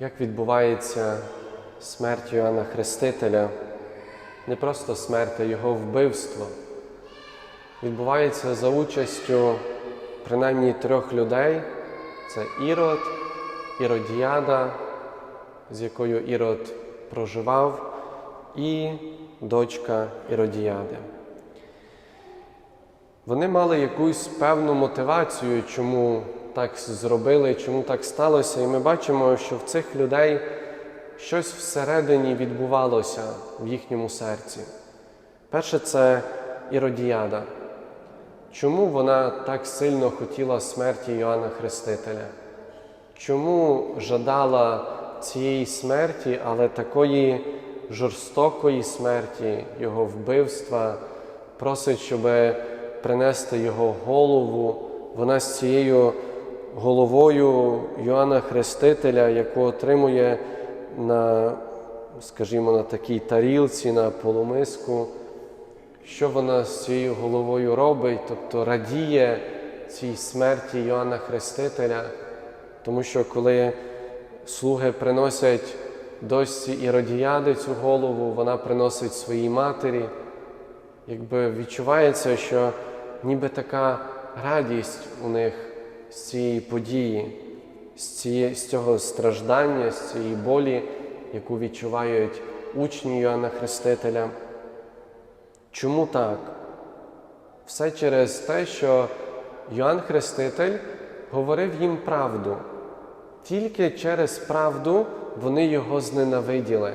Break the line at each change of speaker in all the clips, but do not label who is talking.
Як відбувається смерть Йоанна Хрестителя, не просто смерть, а його вбивство, відбувається за участю принаймні трьох людей: це Ірод, Іродіада, з якою Ірод проживав, і дочка Іродіади. Вони мали якусь певну мотивацію, чому так зробили, чому так сталося. І ми бачимо, що в цих людей щось всередині відбувалося в їхньому серці. Перше, це Іродіада. Чому вона так сильно хотіла смерті Йоанна Хрестителя? Чому жадала цієї смерті, але такої жорстокої смерті, його вбивства, просить, щоб принести його голову. Вона з цією головою Йоанна Хрестителя, яку отримує на, скажімо, на такій тарілці, на полумиску. Що вона з цією головою робить, тобто радіє цій смерті Йоанна Хрестителя, тому що коли слуги приносять дочці Іродіяди цю голову, вона приносить своїй матері, якби відчувається, що ніби така радість у них з цієї події, з, цього страждання, з цієї болі, яку відчувають учні Йоанна Хрестителя. Чому так? Все через те, що Йоанн Хреститель говорив їм правду. Тільки через правду вони його зненавиділи.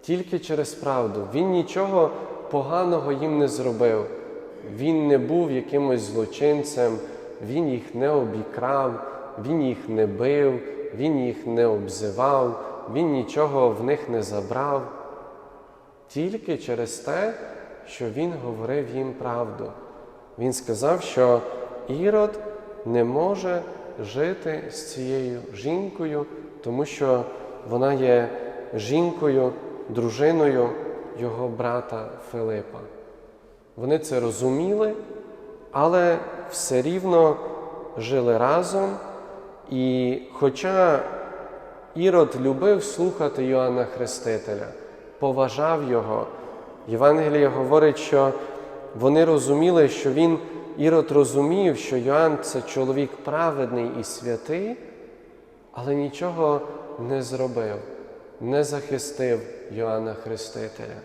Тільки через правду. Він нічого поганого їм не зробив. Він не був якимось злочинцем, він їх не обікрав, він їх не бив, він їх не обзивав, він нічого в них не забрав. Тільки через те, що він говорив їм правду. Він сказав, що Ірод не може жити з цією жінкою, тому що вона є жінкою, дружиною його брата Филипа. Вони це розуміли, але все рівно жили разом. І хоча Ірод любив слухати Йоанна Хрестителя, поважав його, Євангеліє говорить, що вони розуміли, що він, Ірод розумів, що Йоанн це чоловік праведний і святий, але нічого не зробив, не захистив Йоанна Хрестителя.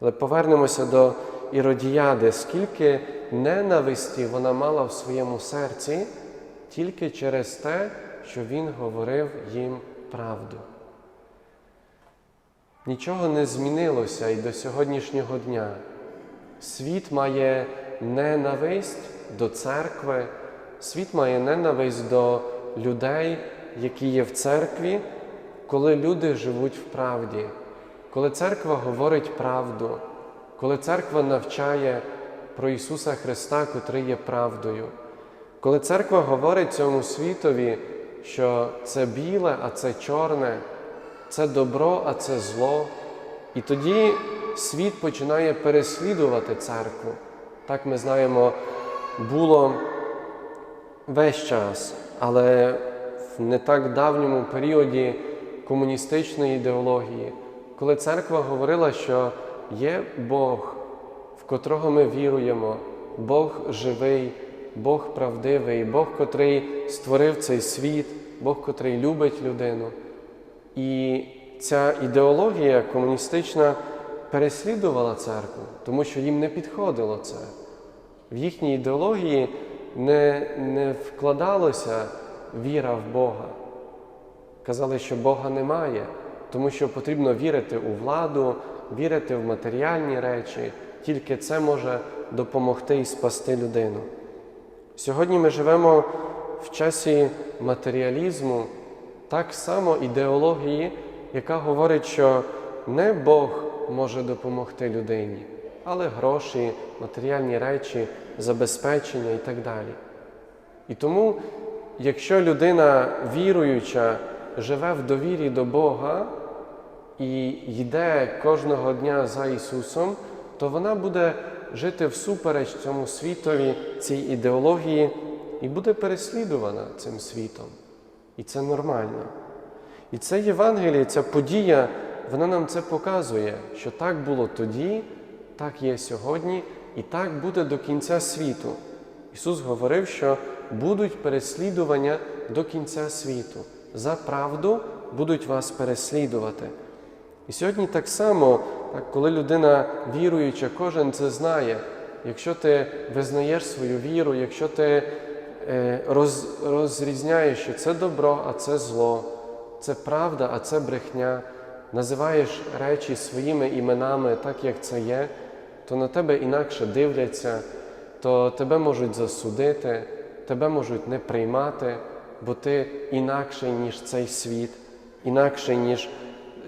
Але повернемося до Іродіяди, скільки ненависті вона мала в своєму серці тільки через те, що він говорив їм правду. Нічого не змінилося і до сьогоднішнього дня. Світ має ненависть до церкви, світ має ненависть до людей, які є в церкві, коли люди живуть в правді, коли церква говорить правду, коли церква навчає про Ісуса Христа, котрий є правдою, коли церква говорить цьому світові, що це біле, а це чорне, це добро, а це зло. І тоді світ починає переслідувати церкву. Так ми знаємо, було весь час, але в не так давньому періоді комуністичної ідеології, коли церква говорила, що є Бог, в котрого ми віруємо, Бог живий, Бог правдивий, Бог, котрий створив цей світ, Бог, котрий любить людину. І ця ідеологія комуністична переслідувала церкву, тому що їм не підходило це. В їхній ідеології не, не вкладалося віра в Бога. Казали, що Бога немає, тому що потрібно вірити у владу, вірити в матеріальні речі, тільки це може допомогти і спасти людину. Сьогодні ми живемо в часі матеріалізму, так само ідеології, яка говорить, що не Бог може допомогти людині, але гроші, матеріальні речі, забезпечення і так далі. І тому, якщо людина віруюча живе в довірі до Бога і йде кожного дня за Ісусом, то вона буде жити всупереч цьому світові, цій ідеології і буде переслідувана цим світом. І це нормально. І це Євангеліє, ця подія, вона нам це показує, що так було тоді, так є сьогодні, і так буде до кінця світу. Ісус говорив, що будуть переслідування до кінця світу. За правду будуть вас переслідувати. І сьогодні так само, так, коли людина віруюча, кожен це знає. Якщо ти визнаєш свою віру, якщо ти е, роз, розрізняєш, що це добро, а це зло, це правда, а це брехня, називаєш речі своїми іменами, так як це є, то на тебе інакше дивляться, то тебе можуть засудити, тебе можуть не приймати, бо ти інакший, ніж цей світ, інакший, ніж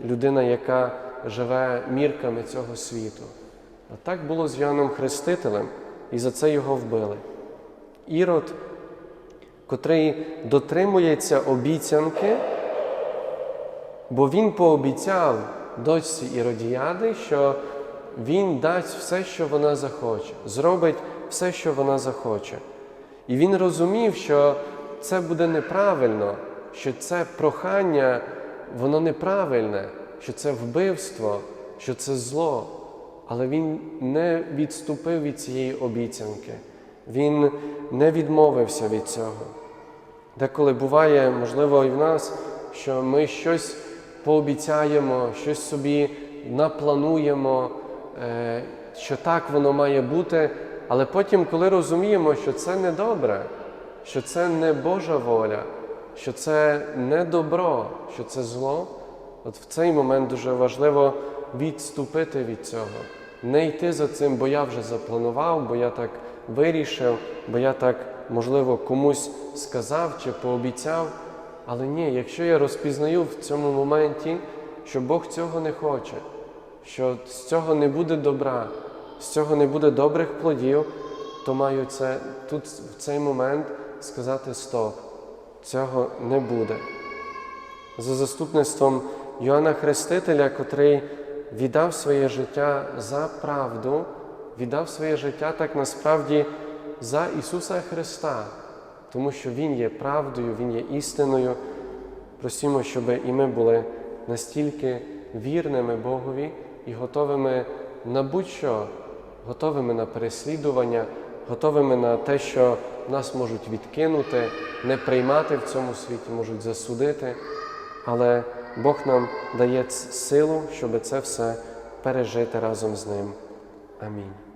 людина, яка живе мірками цього світу. А так було з Йоанном Хрестителем, і за це його вбили. Ірод, котрий дотримується обіцянки, бо він пообіцяв дочці Іродіяди, що він дасть все, що вона захоче, зробить все, що вона захоче. І він розумів, що це буде неправильно, що це прохання, воно неправильне, що це вбивство, що це зло. Але він не відступив від цієї обіцянки, він не відмовився від цього. Деколи буває, можливо, і в нас, що ми щось пообіцяємо, щось собі наплануємо, е, що так воно має бути, але потім, коли розуміємо, що це не добре, що це не Божа воля, що це не добро, що це зло, от в цей момент дуже важливо відступити від цього, не йти за цим, бо я вже запланував, бо я так вирішив, бо я так, можливо, комусь сказав чи пообіцяв. Але ні, якщо я розпізнаю в цьому моменті, що Бог цього не хоче, що з цього не буде добра, з цього не буде добрих плодів, то маю це тут в цей момент сказати стоп, цього не буде. За заступництвом Йоанна Хрестителя, котрий віддав своє життя за правду, віддав своє життя так насправді за Ісуса Христа, тому що Він є правдою, Він є істиною. Просимо, щоб і ми були настільки вірними Богові і готовими на будь-що, готовими на переслідування, готовими на те, що нас можуть відкинути, не приймати в цьому світі, можуть засудити. Але Бог нам дає силу, щоб це все пережити разом з ним. Амінь.